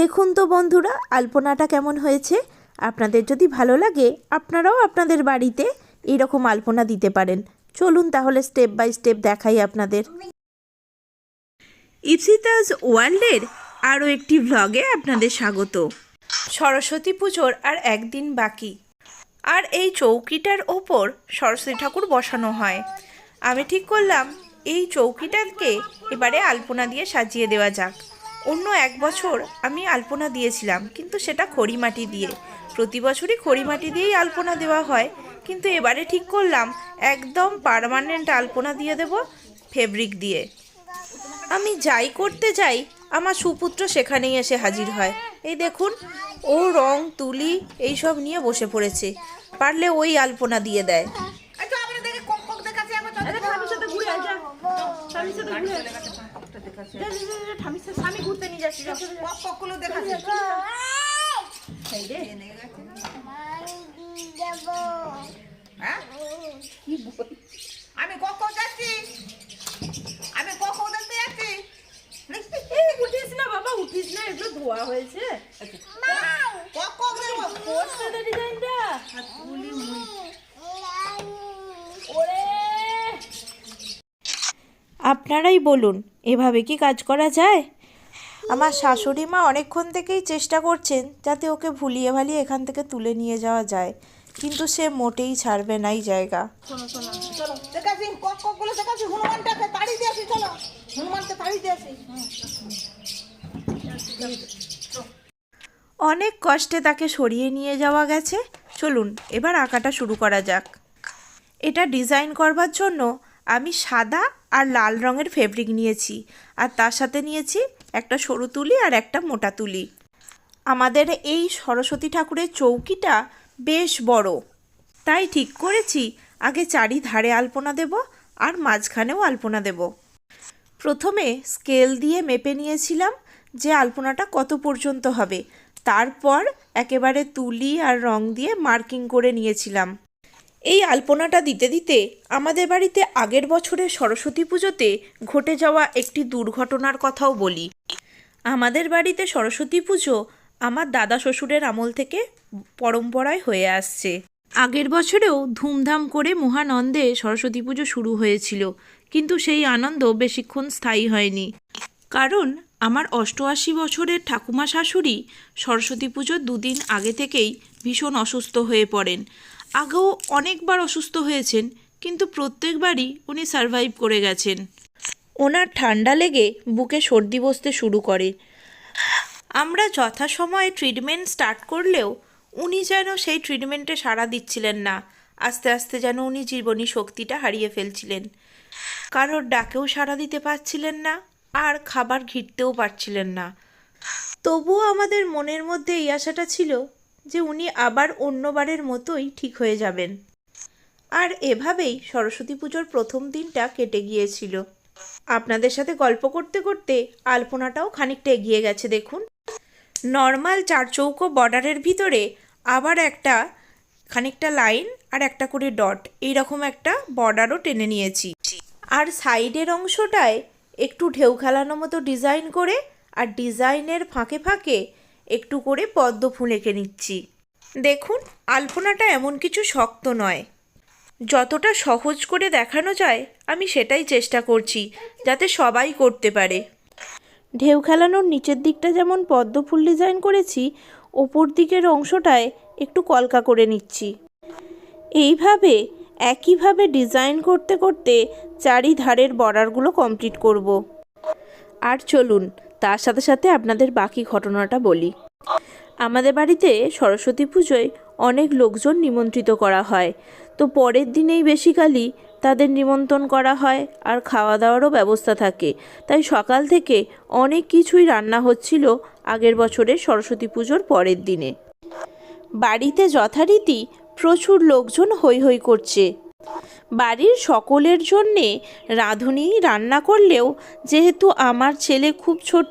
দেখুন তো বন্ধুরা, আলপনাটা কেমন হয়েছে? আপনাদের যদি ভালো লাগে, আপনারাও আপনাদের বাড়িতে এইরকম আলপনা দিতে পারেন। চলুন তাহলে স্টেপ বাই স্টেপ দেখাই আপনাদের। ইপসিতাস ওয়ার্ল্ডের আরও একটি ভ্লগে আপনাদের স্বাগত। সরস্বতী পুজোর আর একদিন বাকি। আর এই চৌকিটার ওপর সরস্বতী ঠাকুর বসানো হয়। আমি ঠিক করলাম, এই চৌকিটাকে এবারে আলপনা দিয়ে সাজিয়ে দেওয়া যাক। অন্য এক বছর আমি আলপনা দিয়েছিলাম কিন্তু সেটা খড়িমাটি দিয়ে। প্রতি বছরই খড়িমাটি দিয়েই আলপনা দেওয়া হয় কিন্তু এবারে ঠিক করলাম একদম পার্মানেন্ট আলপনা দিয়ে দেব ফেব্রিক দিয়ে। আমি যাই করতে যাই আমার সুপুত্র সেখানেই এসে হাজির হয়। এই দেখুন ও রং তুলি এইসব নিয়ে বসে পড়েছে। পারলে ওই আলপনা দিয়ে দেয়। দেখে সাথে স্বামী ঘুরতে নিয়ে যাচ্ছি যা, যা, যা। কক ককগুলো দেখাচ্ছি এই রে, হ্যাঁ আমি কক কক যাচ্ছি আমি কক কক দেখতে যাচ্ছি এই উঠিস না বাবা উঠিস না এগুলো ধোয়া হয়েছে কক কক দেখব করছে তো ডিজাইনটা ওরে আপনারাই বলুন এভাবে কি কাজ করা যায়? আমার শাশুড়ি মা অনেকক্ষণ থেকেই চেষ্টা করছেন যাতে ওকে ভুলিয়ে ভালিয়ে এখান থেকে তুলে নিয়ে যাওয়া যায় কিন্তু সে মোটেই ছাড়বে না এই জায়গা। শোনো শোনো চলো দেখাচ্ছি কক ককগুলো দেখাচ্ছি হনুমানটাকে তাড়ি দিয়ে আসি চলো। হনুমানকে তাড়ি দিয়ে আসি। অনেক কষ্টে তাকে সরিয়ে নিয়ে যাওয়া গেছে। চলুন এবার আঁকাটা শুরু করা যাক। এটা ডিজাইন করবার জন্য আমি সাদা আর লাল রঙের ফেব্রিক নিয়েছি। আর তার সাথে নিয়েছি একটা সরু তুলি আর একটা মোটা তুলি। আমাদের এই সরস্বতী ঠাকুরের চৌকিটা বেশ বড়। তাই ঠিক করেছি, আগে চারিধারে আলপনা দেব আর মাঝখানেও আলপনা দেব। প্রথমে স্কেল দিয়ে মেপে নিয়েছিলাম যে আলপনাটা কত পর্যন্ত হবে। তারপর একেবারে তুলি আর রং দিয়ে মার্কিং করে নিয়েছিলাম। এই আলপনাটা দিতে দিতে আমাদের বাড়িতে আগের বছরের সরস্বতী পুজোতে ঘটে যাওয়া একটি দুর্ঘটনার কথাও বলি। আমাদের বাড়িতে সরস্বতী পুজো আমার দাদা শ্বশুরের আমল থেকে পরম্পরায় হয়ে আসছে। আগের বছরেও ধুমধাম করে মহানন্দে সরস্বতী পুজো শুরু হয়েছিল, কিন্তু সেই আনন্দ বেশিক্ষণ স্থায়ী হয়নি। কারণ আমার অষ্টআশি বছরের ঠাকুমা শাশুড়ি সরস্বতী পুজোর দুদিন আগে থেকেই ভীষণ অসুস্থ হয়ে পড়েন। আগেও অনেকবার অসুস্থ হয়েছেন কিন্তু প্রত্যেকবারই উনি সারভাইভ করে গেছেন। ওনার ঠান্ডা লেগে বুকে সর্দি বসতে শুরু করে। আমরা যথাসময়ে ট্রিটমেন্ট স্টার্ট করলেও উনি যেন সেই ট্রিটমেন্টে সাড়া দিচ্ছিলেন না আস্তে আস্তে যেন উনি জীবনী শক্তিটা হারিয়ে ফেলছিলেন। কারোর ডাকেও সাড়া দিতে পারছিলেন না আর খাবার ঘিরতেও পারছিলেন না। তবুও আমাদের মনের মধ্যে এই আশাটা ছিল যে উনি আবার অন্যবারের মতোই ঠিক হয়ে যাবেন। আর এভাবেই সরস্বতী পুজোর প্রথম দিনটা কেটে গিয়েছিল। আপনাদের সাথে গল্প করতে করতে আলপনাটাও খানিকটা এগিয়ে গেছে দেখুন। নর্মাল চার চৌকো বর্ডারের ভিতরে আবার একটা খানিকটা লাইন আর একটা করে ডট, এইরকম একটা বর্ডারও টেনে নিয়েছি। আর সাইডের অংশটায় একটু ঢেউ খেলানো মতো ডিজাইন করে আর ডিজাইনের ফাঁকে ফাঁকে একটু করে পদ্ম ফুল এঁকে নিচ্ছি। দেখুন, আলপনাটা এমন কিছু শক্ত নয়। যতটা সহজ করে দেখানো যায়, আমি সেটাই চেষ্টা করছি, যাতে সবাই করতে পারে। ঢেউ খেলানোর নিচের দিকটা যেমন পদ্ম ফুল ডিজাইন করেছি, ওপর দিকের অংশটায় একটু কলকা করে নিচ্ছি। এইভাবে, একইভাবে ডিজাইন করতে করতে চারিধারের বর্ডারগুলো কমপ্লিট করব। আর চলুন তার সাথে সাথে আপনাদের বাকি ঘটনাটা বলি। আমাদের বাড়িতে সরস্বতী পুজোয় অনেক লোকজন নিমন্ত্রিত করা হয়। তো পরের দিনেই বেসিক্যালি তাদের নিমন্ত্রণ করা হয় আর খাওয়া দাওয়ারও ব্যবস্থা থাকে। তাই সকাল থেকে অনেক কিছুই রান্না হচ্ছিল আগের বছরের সরস্বতী পুজোর পরের দিনে। বাড়িতে যথারীতি প্রচুর লোকজন হৈ হৈ করছে। বাড়ির সকলের জন্যে রাঁধুনি রান্না করলেও যেহেতু আমার ছেলে খুব ছোট,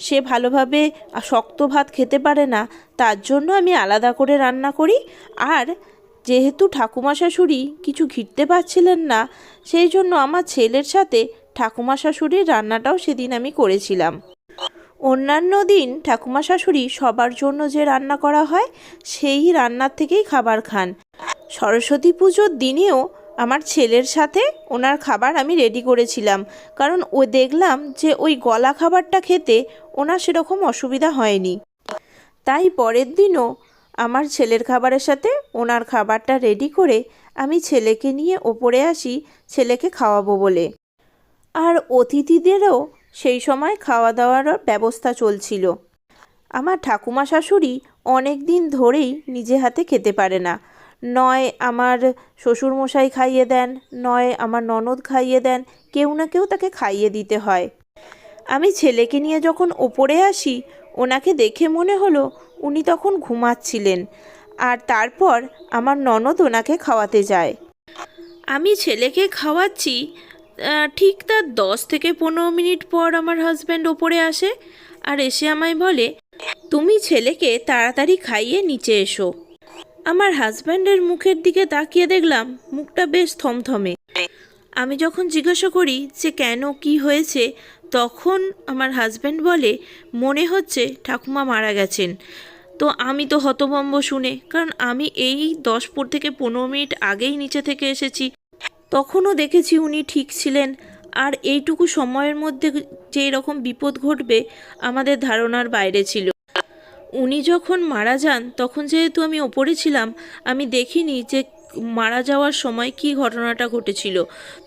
সে ভালোভাবে শক্ত ভাত খেতে পারে না, তার জন্য আমি আলাদা করে রান্না করি। আর যেহেতু ঠাকুমা শাশুড়ি কিছু ঘিরতে পারছিলেন না, সেই জন্য আমার ছেলের সাথে ঠাকুমা শাশুড়ির রান্নাটাও সেদিন আমি করেছিলাম। অন্যান্য দিন ঠাকুমা শাশুড়ি সবার জন্য যে রান্না করা হয়, সেই রান্নার থেকেই খাবার খান। সরস্বতী পুজোর দিনেও আমার ছেলের সাথে ওনার খাবার আমি রেডি করেছিলাম। কারণ ও দেখলাম যে ওই গলা খাবারটা খেতে ওনার সেরকম অসুবিধা হয়নি। তাই পরের দিনও আমার ছেলের খাবারের সাথে ওনার খাবারটা রেডি করে আমি ছেলেকে নিয়ে ওপরে আসি, ছেলেকে খাওয়াবো বলে। আর অতিথিদেরও সেই সময় খাওয়া দাওয়ার ব্যবস্থা চলছিল। আমার ঠাকুমা শাশুড়ি অনেক দিন ধরেই নিজে হাতে খেতে পারে না। নয় আমার শ্বশুরমশাই খাইয়ে দেন, নয় আমার ননদ খাইয়ে দেন, কেউ না কেউ তাকে খাইয়ে দিতে হয়। আমি ছেলেকে নিয়ে যখন ওপরে আসি, ওনাকে দেখে মনে হলো উনি তখন ঘুমাচ্ছিলেন, আর তারপর আমার ননদ ওনাকে খাওয়াতে যায়। আমি ছেলেকে খাওয়াচ্ছি ঠিক তার দশ থেকে পনেরো মিনিট পর আমার হাজব্যান্ড ওপরে আসে, আর এসে আমায় বলে, তুমি ছেলেকে তাড়াতাড়ি খাইয়ে নিচে এসো। আমার হাজব্যান্ডের মুখের দিকে তাকিয়ে দেখলাম মুখটা বেশ থমথমে। আমি যখন জিজ্ঞাসা করি যে কেন, কি হয়েছে, তখন আমার হাজব্যান্ড বলে, মনে হচ্ছে ঠাকুমা মারা গেছেন। তো আমি তো হতভম্ব শুনে, কারণ আমি এই দশ পর থেকে পনেরো মিনিট আগেই নিচে থেকে এসেছি। তখনও দেখেছি উনি ঠিক ছিলেন। আর এইটুকু সময়ের মধ্যে যে এরকম বিপদ ঘটবে, আমাদের ধারণার বাইরে ছিল। উনি যখন মারা যান, তখন যেহেতু আমি ওপরে ছিলাম, আমি দেখিনি যে মারা যাওয়ার সময় কি ঘটনাটা ঘটেছিল।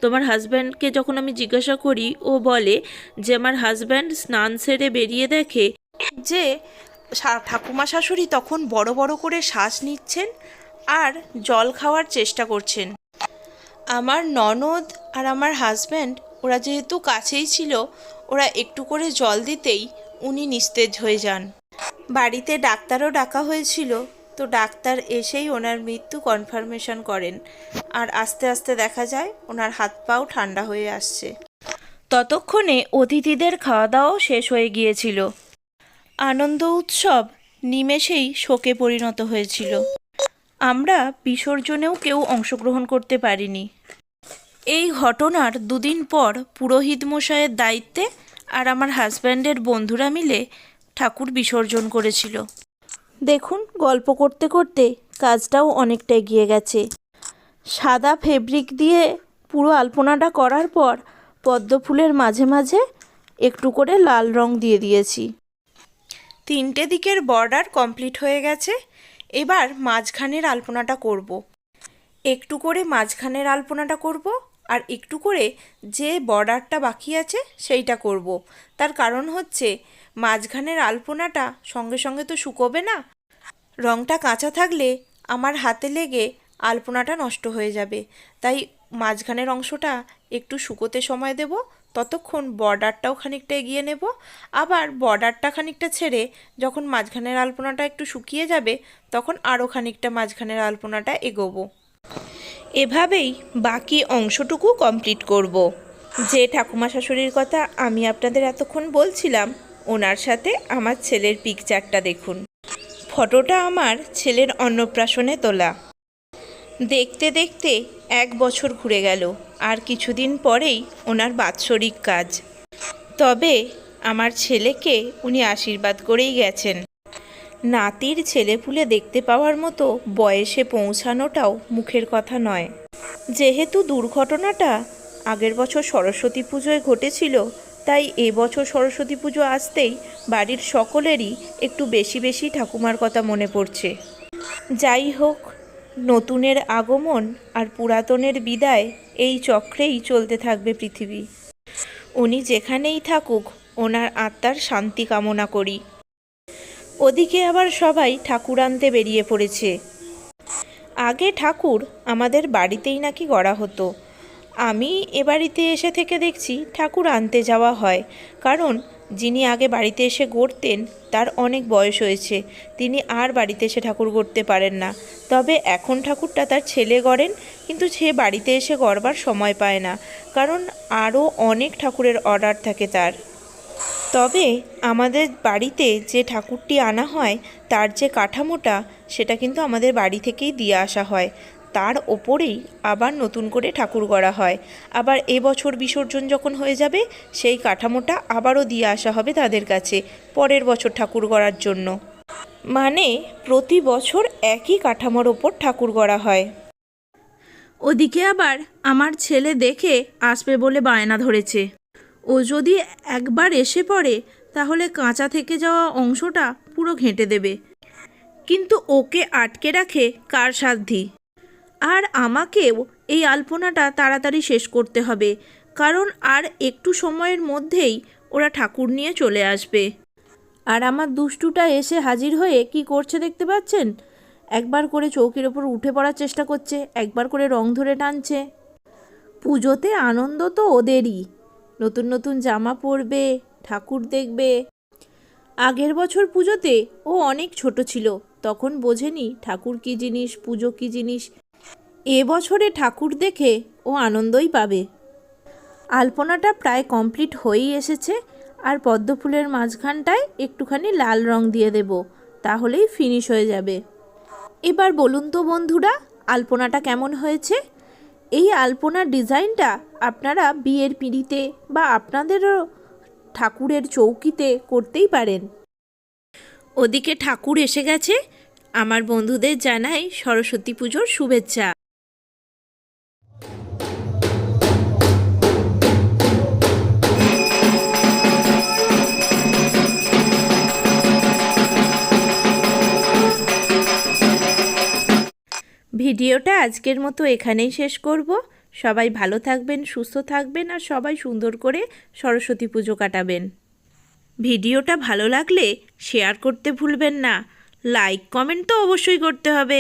তোমার হাজব্যান্ডকে যখন আমি জিজ্ঞাসা করি, ও বলে যে আমার হাজব্যান্ড স্নান সেরে বেরিয়ে দেখে যে ঠাকুমা শাশুড়ি তখন বড় বড় করে শ্বাস নিচ্ছেন আর জল খাওয়ার চেষ্টা করছেন। আমার ননদ আর আমার হাজব্যান্ড ওরা যেহেতু কাছেই ছিল, ওরা একটু করে জল দিতেই উনি নিস্তেজ হয়ে যান। বাড়িতে ডাক্তারও ডাকা হয়েছিল। তো ডাক্তার এসেই ওনার মৃত্যু কনফার্মেশন করেন। আর আস্তে আস্তে দেখা যায়, ওনার হাত পাও ঠান্ডা হয়ে আসছে। ততক্ষণে অতিথিদের খাওয়া দাওয়াও শেষ হয়ে গিয়েছিল। আনন্দ উৎসব নিমেষেই শোকে পরিণত হয়েছিল। আমরা বিসর্জনেও কেউ অংশগ্রহণ করতে পারিনি। এই ঘটনার দুদিন পর পুরোহিত মশাইয়ের দায়িত্বে আর আমার হাজব্যান্ডের বন্ধুরা মিলে ঠাকুর বিসর্জন করেছিল দেখুন গল্প করতে করতে কাজটাও অনেকটা এগিয়ে গেছে সাদা ফেব্রিক দিয়ে পুরো আলপনাটা করার পর পদ্ম ফুলের মাঝে মাঝে একটু করে লাল রং দিয়ে দিয়েছি তিনটে দিকের বর্ডার কমপ্লিট হয়ে গেছে এবার মাঝখানের আলপনাটা করব। একটু করে মাঝখানের আলপনাটা করব আর একটু করে যে বর্ডারটা বাকি আছে সেইটা করব। তার কারণ হচ্ছে মাঝখানের আলপনাটা সঙ্গে সঙ্গে তো শুকোবে না। রংটা কাঁচা থাকলে আমার হাতে লেগে আলপনাটা নষ্ট হয়ে যাবে। তাই মাঝখানের অংশটা একটু শুকোতে সময় দেব, ততক্ষণ বর্ডারটাও খানিকটা এগিয়ে নেব। আবার বর্ডারটা খানিকটা ছেড়ে যখন মাঝখানের আলপনাটা একটু শুকিয়ে যাবে, তখন আরও খানিকটা মাঝখানের আলপনাটা এগোবো। এভাবেই বাকি অংশটুকু কমপ্লিট করব। যে ঠাকুমা শাশুড়ির কথা আমি আপনাদের এতক্ষণ বলছিলাম ওনার সাথে আমার ছেলের পিকচারটা দেখুন। ফটোটা আমার ছেলের অন্নপ্রাশনে তোলা। দেখতে দেখতে এক বছর ঘুরে গেল, আর কিছুদিন পরেই ওনার বাৎসরিক কাজ। তবে আমার ছেলেকে উনি আশীর্বাদ করেই গেছেন। নাতির ছেলেপুলে দেখতে পাওয়ার মতো বয়সে পৌঁছানোটাও মুখের কথা নয়। যেহেতু দুর্ঘটনাটা আগের বছর সরস্বতী পুজোয় ঘটেছিল তাই এবছর সরস্বতী পুজো আসতেই বাড়ির সকলেরই একটু বেশি বেশি ঠাকুমার কথা মনে পড়ছে। যাই হোক, নতুনের আগমন আর পুরাতনের বিদায় এই চক্রেই চলতে থাকবে পৃথিবী। উনি যেখানেই থাকুক, ওনার আত্মার শান্তি কামনা করি। ওদিকে আবার সবাই ঠাকুর আনতে বেরিয়ে পড়েছে। আগে ঠাকুর আমাদের বাড়িতেই নাকি গড়া হতো। আমি এ বাড়িতে এসে থেকে দেখছি ঠাকুর আনতে যাওয়া হয়। কারণ, যিনি আগে বাড়িতে এসে গড়তেন, তার অনেক বয়স হয়েছে। তিনি আর বাড়িতে এসে ঠাকুর গড়তে পারেন না। তবে এখন ঠাকুরটা তার ছেলে গড়েন, কিন্তু সে বাড়িতে এসে গড়বার সময় পায় না। কারণ, আরও অনেক ঠাকুরের অর্ডার থাকে তার। তবে, আমাদের বাড়িতে যে ঠাকুরটি আনা হয়, তার যে কাঠামোটা, সেটা কিন্তু আমাদের বাড়ি থেকেই দিয়ে আসা হয়। তার ওপরেই আবার নতুন করে ঠাকুর গড়া হয়। আবার এবছর বিসর্জন যখন হয়ে যাবে, সেই কাঠামোটা আবারও দিয়ে আসা হবে তাদের কাছে, পরের বছর ঠাকুর গড়ার জন্য। মানে প্রতি বছর একই কাঠামোর ওপর ঠাকুর গড়া হয়। ওদিকে আবার আমার ছেলে দেখে আসবে বলে বায়না ধরেছে। ও যদি একবার এসে পড়ে, তাহলে কাঁচা থেকে যাওয়া অংশটা পুরো ঘেঁটে দেবে। কিন্তু ওকে আটকে রাখে কার সাধ্যি? আর আমাকেও এই আলপনাটা তাড়াতাড়ি শেষ করতে হবে, কারণ আর একটু সময়ের মধ্যেই ওরা ঠাকুর নিয়ে চলে আসবে। আর আমার দুষ্টুটা এসে হাজির হয়ে কি করছে দেখতে পাচ্ছেন? একবার করে চৌকির ওপর উঠে পড়ার চেষ্টা করছে, একবার করে রং ধরে টানছে। পুজোতে আনন্দ তো ওদেরই, নতুন নতুন জামা পরবে, ঠাকুর দেখবে। আগের বছর পুজোতে ও অনেক ছোট ছিল, তখন বোঝেনি ঠাকুর কী জিনিস, পুজো কী জিনিস এ বছরে ঠাকুর দেখে ও আনন্দই পাবে। আলপনাটা প্রায় কমপ্লিট হয়েই এসেছে, আর পদ্ম ফুলের মাঝখানটায় একটুখানি লাল রং দিয়ে দেব, তাহলেই ফিনিশ হয়ে যাবে। এবার বলুন তো বন্ধুরা, আলপনাটা কেমন হয়েছে? এই আলপনার ডিজাইনটা আপনারা বিয়ের পিঁড়িতে বা আপনাদেরও ঠাকুরের চৌকিতে করতেই পারেন। ওদিকে ঠাকুর এসে গেছে, আমার বন্ধুদের জানাই সরস্বতী পুজোর শুভেচ্ছা। ভিডিওটা আজকের মতো এখানেই শেষ করব। সবাই ভালো থাকবেন, সুস্থ থাকবেন আর সবাই সুন্দর করে সরস্বতী পুজো কাটাবেন। ভিডিওটা ভালো লাগলে শেয়ার করতে ভুলবেন না। লাইক, কমেন্ট তো অবশ্যই করতে হবে।